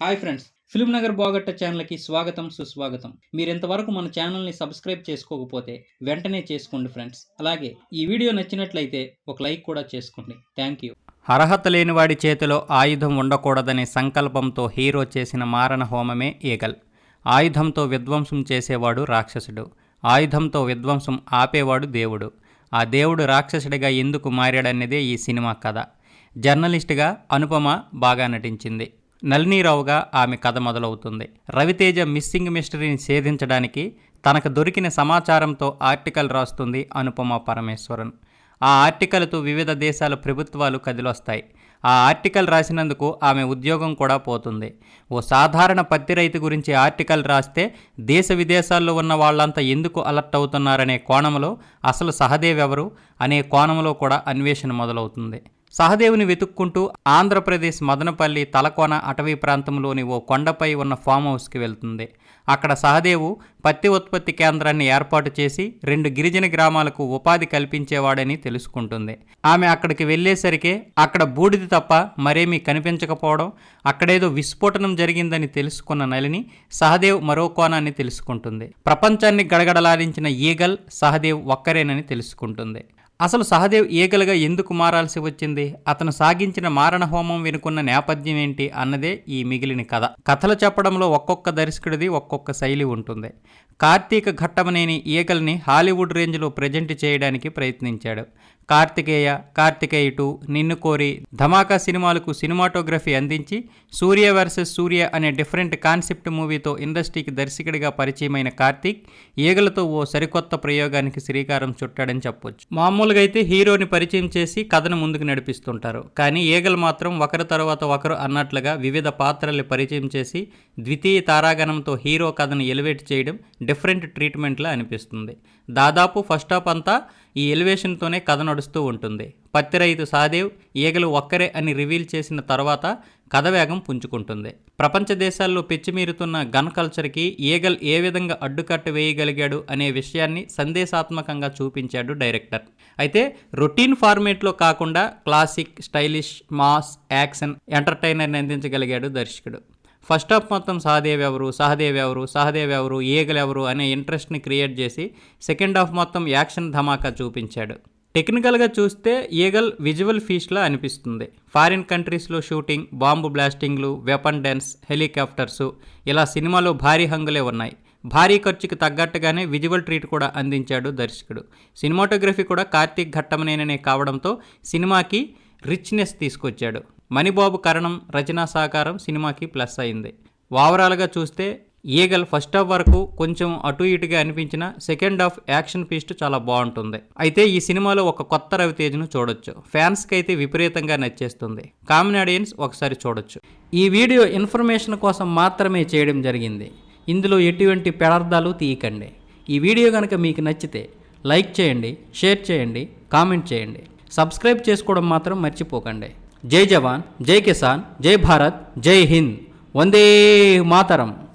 Hi friends film Nagar బాగట్ట ఛానల్కి స్వాగతం సుస్వాగతం. మీరు ఇంతవరకు మన ఛానల్ని సబ్స్క్రైబ్ చేసుకోకపోతే వెంటనే చేసుకోండి ఫ్రెండ్స్. అలాగే ఈ వీడియో నచ్చినట్లయితే ఒక లైక్ కూడా చేసుకోండి. Thank you. అర్హత లేనివాడి చేతిలో ఆయుధం ఉండకూడదనే సంకల్పంతో హీరో చేసిన మారణ హోమమే ఈగల్. ఆయుధంతో విధ్వంసం చేసేవాడు రాక్షసుడు. ఆయుధంతో విధ్వంసం ఆపేవాడు దేవుడు. ఆ దేవుడు రాక్షసుడిగా ఎందుకు మారాడన్నదే ఈ సినిమా కథ. జర్నలిస్ట్గా అనుపమ బాగా నటించింది. నళినీరావుగా ఆమె కథ మొదలవుతుంది. రవితేజ మిస్సింగ్ మిస్టరీని ఛేదించడానికి తనకు దొరికిన సమాచారంతో ఆర్టికల్ రాస్తుంది అనుపమ పరమేశ్వరన్. ఆ ఆర్టికల్తో వివిధ దేశాల ప్రభుత్వాలు కదిలొస్తాయి. ఆ ఆర్టికల్ రాసినందుకు ఆమె ఉద్యోగం కూడా పోతుంది. ఓ సాధారణ పత్తి రైతు గురించి ఆర్టికల్ రాస్తే దేశ విదేశాల్లో ఉన్న వాళ్ళంతా ఎందుకు అలర్ట్ అవుతున్నారనే కోణంలో అసలు సహదేవ్ ఎవరు అనే కోణంలో కూడా అన్వేషణ మొదలవుతుంది. సహదేవుని వెతుక్కుంటూ ఆంధ్రప్రదేశ్ మదనపల్లి తలకోన అటవీ ప్రాంతంలోని ఓ కొండపై ఉన్న ఫామ్ హౌస్కి వెళ్తుంది. అక్కడ సహదేవు పత్తి ఉత్పత్తి కేంద్రాన్ని ఏర్పాటు చేసి రెండు గిరిజన గ్రామాలకు ఉపాధి కల్పించేవాడని తెలుసుకుంటుంది. ఆమె అక్కడికి వెళ్ళేసరికి అక్కడ బూడిద తప్ప మరేమీ కనిపించకపోవడం అక్కడేదో విస్ఫోటనం జరిగిందని తెలుసుకున్న నలిని సహదేవ్ మరో కోణాన్ని తెలుసుకుంటుంది. ప్రపంచాన్ని గడగడలాడించిన ఈగల్ సహదేవ్ ఒక్కరేనని తెలుసుకుంటుంది. అసలు సహదేవ్ ఈగలుగా ఎందుకు మారాల్సి వచ్చింది? అతను సాగించిన మారణ హోమం వెనుకున్న నేపథ్యం ఏంటి అన్నదే ఈ మిగిలిన కథ. కథలు చెప్పడంలో ఒక్కొక్క దర్శకుడిది ఒక్కొక్క శైలి ఉంటుంది. కార్తీక ఘట్టమనేని ఈగల్ని హాలీవుడ్ రేంజ్లో ప్రజెంట్ చేయడానికి ప్రయత్నించాడు. కార్తికేయ కార్తికేయుటు నిన్ను కోరి ధమాకా సినిమాలకు సినిమాటోగ్రఫీ అందించి సూర్య వర్సెస్ సూర్య అనే డిఫరెంట్ కాన్సెప్ట్ మూవీతో ఇండస్ట్రీకి దర్శకుడిగా పరిచయమైన కార్తీక్ ఈగలతో ఓ సరికొత్త ప్రయోగానికి శ్రీకారం చుట్టాడని చెప్పొచ్చు. మామూలుగా అయితే హీరోని పరిచయం చేసి కథను ముందుకు నడిపిస్తుంటారు. కానీ ఈగలు మాత్రం ఒకరి తర్వాత ఒకరు అన్నట్లుగా వివిధ పాత్రల్ని పరిచయం చేసి ద్వితీయ తారాగణంతో హీరో కథను ఎలివేట్ చేయడం డిఫరెంట్ ట్రీట్మెంట్లా అనిపిస్తుంది. దాదాపు ఫస్ట్ హాఫ్ అంతా ఈ ఎలివేషన్తోనే కథ నడుస్తూ ఉంటుంది. పత్తి రైతు సాదేవ్ ఈగలు ఒక్కరే అని రివీల్ చేసిన తర్వాత కథ వేగం పుంజుకుంటుంది. ప్రపంచ దేశాల్లో పెచ్చిమీరుతున్న గన్ కల్చర్కి ఈగల్ ఏ విధంగా అడ్డుకట్ట వేయగలిగాడు అనే విషయాన్ని సందేశాత్మకంగా చూపించాడు డైరెక్టర్. అయితే రొటీన్ ఫార్మేట్లో కాకుండా క్లాసిక్ స్టైలిష్ మాస్ యాక్షన్ ఎంటర్టైనర్ని అందించగలిగాడు దర్శకుడు. ఫస్ట్ హాఫ్ మొత్తం సహదేవ్ ఎవరు సహదేవ్ ఎవరు సహదేవ్ ఎవరు ఈగలు ఎవరు అనే ఇంట్రెస్ట్ని క్రియేట్ చేసి సెకండ్ హాఫ్ మొత్తం యాక్షన్ ధమాకా చూపించాడు. టెక్నికల్గా చూస్తే ఈగల్ విజువల్ ఫీస్ట్లా అనిపిస్తుంది. ఫారిన్ కంట్రీస్లో షూటింగ్ బాంబు బ్లాస్టింగ్లు వెపన్ డ్యాన్స్ హెలికాప్టర్సు ఇలా సినిమాలో భారీ హంగులే ఉన్నాయి. భారీ ఖర్చుకి తగ్గట్టుగానే విజువల్ ట్రీట్ కూడా అందించాడు దర్శకుడు. సినిమాటోగ్రఫీ కూడా కార్తీక్ ఘట్టమనేననే కావడంతో సినిమాకి రిచ్నెస్ తీసుకొచ్చాడు. మణిబాబు కరణం రచనా సహకారం సినిమాకి ప్లస్ అయింది. ఓవరాల్గా చూస్తే ఈగల్ ఫస్ట్ హాఫ్ వరకు కొంచెం అటు ఇటుగా అనిపించిన సెకండ్ హాఫ్ యాక్షన్ పీస్ట్ చాలా బాగుంటుంది. అయితే ఈ సినిమాలో ఒక కొత్త రవితేజ్ను చూడొచ్చు. ఫ్యాన్స్కి అయితే విపరీతంగా నచ్చేస్తుంది. కామన్ ఆడియన్స్ ఒకసారి చూడొచ్చు. ఈ వీడియో ఇన్ఫర్మేషన్ కోసం మాత్రమే చేయడం జరిగింది. ఇందులో ఎటువంటి పెడార్థాలు తీయకండి. ఈ వీడియో కనుక మీకు నచ్చితే లైక్ చేయండి షేర్ చేయండి కామెంట్ చేయండి. సబ్స్క్రైబ్ చేసుకోవడం మాత్రం మర్చిపోకండి. జై జవాన్ జై కిసాన్ జై భారత్ జై హింద్. వందే మాతరం.